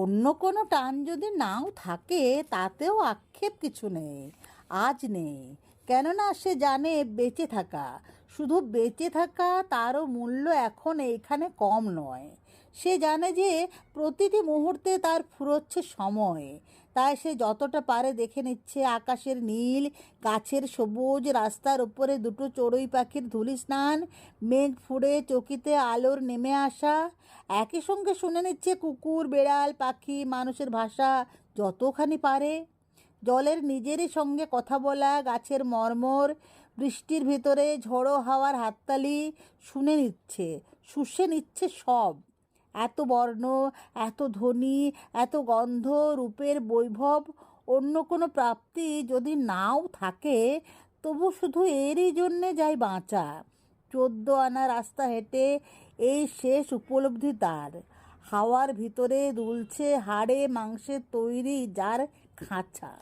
অন্য কোনো টান যদি নাও থাকে, তাতেও আক্ষেপ কিছু নেই, আজ নেই। কেননা সে জানে বেঁচে থাকা। শুধু বেঁচে থাকা তারও মূল্য এখন এইখানে কম নয়। সে জানে যে প্রতিটি মুহূর্তে তার ফুরোচ্ছে সময়। তাই সে যতটা পারে দেখে নিচ্ছে আকাশের নীল, গাছের সবুজ, রাস্তার উপরে দুটো চড়ুই পাখির ধুলি স্নান, মেঘ ফুড়ে চকিতে আলোর নেমে আসা, একই সঙ্গে শুনে নিচ্ছে কুকুর, বেড়াল, পাখি, মানুষের ভাষা যতখানি পারে। জলের নিজেরই সঙ্গে কথা বলা, গাছের মর্মর, বৃষ্টির ভিতরে ঝড়ো হাওয়ার হাততালি শুনে নিচ্ছে, শুষে নিচ্ছে সব। এত বর্ণ, এত ধ্বনি, এত গন্ধ, রূপের বৈভব, অন্য কোনো প্রাপ্তি যদি নাও থাকে, তবু শুধু এরই জন্যে যাই বাঁচা। চোদ্দ আনা রাস্তা হেঁটে এই শেষ উপলব্ধি তার। হাওয়ার ভিতরে দুলছে হাড়ে মাংসের তৈরি যার খাঁচা।